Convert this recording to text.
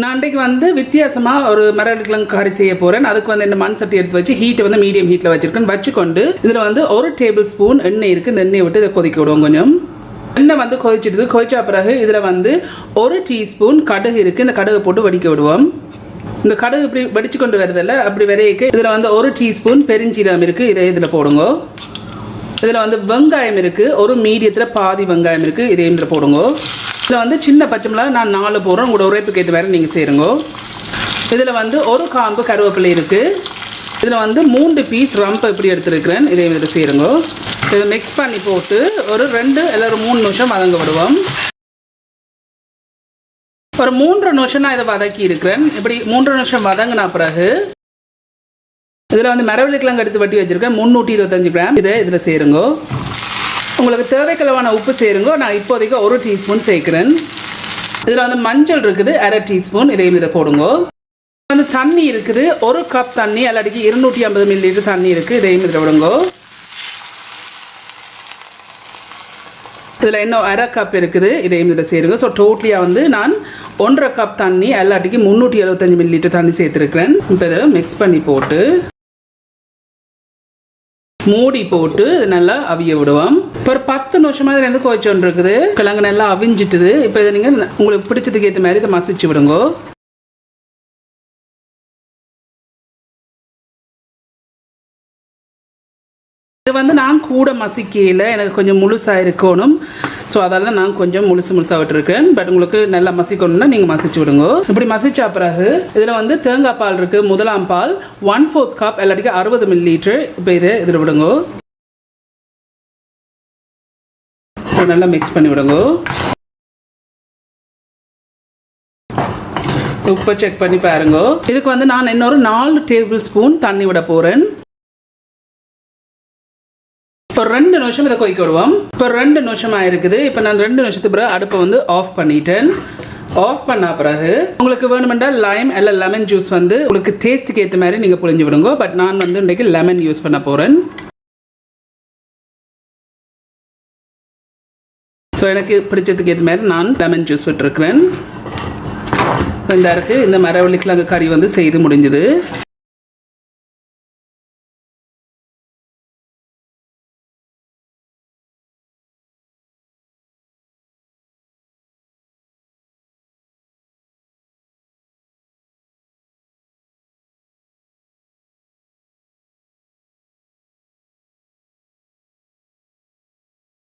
நான் அன்றைக்கு வந்து வித்தியாசமாக ஒரு மரவள்ளிக்கிழங்கு காரி செய்ய போகிறேன் அதுக்கு வந்து இந்த மண் சட்டி எடுத்து வச்சு ஹீட்டை வந்து மீடியம் ஹீட்டில் வச்சுருக்கேன். வச்சுக்கொண்டு இதில் வந்து ஒரு டேபிள் ஸ்பூன் எண்ணெய் இருக்குது இந்த எண்ணெயை விட்டு இதை கொதிக்க விடுவோம் கொஞ்சம். எண்ணெய் வந்து கொதிச்சிடுது. கொதிச்ச பிறகு இதில் வந்து ஒரு டீஸ்பூன் கடுகு இருக்குது இந்த கடுகு போட்டு வடிக்க விடுவோம். இந்த கடுகு இப்படி வடிச்சு கொண்டு வரதில்ல அப்படி வரையக்கு இதில் வந்து ஒரு டீஸ்பூன் பெருஞ்சீரகம் இருக்குது இதை இதில் போடுங்க. இதில் வந்து வெங்காயம் இருக்குது ஒரு மீடியத்தில் பாதி வெங்காயம் இருக்குது இதே இதில் போடுங்க. இதில் வந்து சின்ன பச்சை மிளகாய் நான் நாலு போடுறேன். உங்களோட உரைப்புக்கு ஏற்ற வேறு நீங்கள் செய்யுங்க இதில் வந்து ஒரு காம்பு கருவேப்பிலை இருக்குது இதில் வந்து மூன்று பீஸ் ரம்பை இப்படி எடுத்துருக்கிறேன். இதை இதில் செய்யுங்க இதை மிக்ஸ் பண்ணி போட்டு ஒரு ரெண்டு இல்லை ஒரு மூணு நிமிஷம் வதங்க விடுவோம். ஒரு மூன்று நிமிஷம் நான் இதை வதக்கி இருக்கிறேன். இப்படி மூன்று நிமிஷம் வதங்கின பிறகு இதில் வந்து மரவள்ளிக்கிழங்கு எடுத்து வட்டி வச்சுருக்கேன். முந்நூற்றி இருபத்தஞ்சு கிராம். இதை இதில் சேருங்கோ. உங்களுக்கு தேவைக்களவான உப்பு சேருங்க. நான் இப்போதைக்கு ஒரு டீஸ்பூன் சேர்க்குறேன். இதில் வந்து மஞ்சள் இருக்குது அரை டீஸ்பூன். இதையும் இதை போடுங்க. வந்து தண்ணி இருக்குது ஒரு கப் தண்ணி அல்லடிக்கு இருநூற்றி ஐம்பது மில்லி லிட்டர் தண்ணி இருக்குது இதையும் இதில் விடுங்க இதில் இன்னும் அரை கப் இருக்குது இதையும் இதில் சேருங்க. ஸோ டோட்டலியாக வந்து நான் ஒன்றரை கப் தண்ணி எல்லாட்டிக்கு முந்நூற்றி எழுபத்தஞ்சு மில்லி லிட்டர் தண்ணி சேர்த்துருக்கிறேன். இப்போ இதில் மிக்ஸ் பண்ணி போட்டு. மூடி போட்டு இது நல்லா அவிய விடுவோம். இப்போ ஒரு பத்து நிமிஷமாக இதில் இருந்து கொதிச்சோன்னு இருக்குது கிழங்கு நல்லா அவிஞ்சிட்டுது. இப்போ இதை நீங்கள் உங்களுக்கு பிடிச்சதுக்கு ஏற்ற மாதிரி இதை மசிச்சு விடுங்க. இது வந்து நான் கூட மசிக்கையில் எனக்கு கொஞ்சம் முழுசாக இருக்கணும். ஸோ அதால் நான் கொஞ்சம் முழுசு முழுசாக விட்டுருக்கேன். பட் உங்களுக்கு நல்லா மசிக்கணும்னா நீங்கள் மசிச்சு விடுங்க. இப்படி மசிச்சா பிறகு இதில் வந்து தேங்காய் பால் இருக்குது முதலாம் பால் ஒன் ஃபோர்த் கப் எல்லாத்துக்கும் அறுபது மில்லி லிட்டர் இப்போ இதை இதில் விடுங்க. நல்லா மிக்ஸ் பண்ணி விடுங்க. உப்பை செக் பண்ணி பாருங்க. இதுக்கு வந்து நான் இன்னொரு நாலு டேபிள் ஸ்பூன் தண்ணி விட போகிறேன் இப்போ ரெண்டு நிமிஷம் இதை கொதிக்க விடுவோம். இப்போ ரெண்டு நிமிஷம் ஆயிருக்குது இப்போ நான் ரெண்டு நிமிஷத்துக்கு பிறகு அடுப்பை வந்து ஆஃப் பண்ணிட்டேன். ஆஃப் பண்ண பிறகு உங்களுக்கு வேணுமெண்டா லைம் அல்ல லெமன் ஜூஸ் வந்து உங்களுக்கு டேஸ்ட்டுக்கு ஏற்ற மாதிரி நீங்கள் புழிஞ்சு விடுங்க. பட் நான் வந்து இன்றைக்கு லெமன் யூஸ் பண்ண போகிறேன் ஸோ எனக்கு பிடிச்சதுக்கு ஏற்ற மாதிரி நான் லெமன் ஜூஸ் விட்டுருக்கிறேன். இந்த இருக்குது இந்த மரவள்ளிக்கிழங்கு கறி வந்து செய்து முடிஞ்சுது.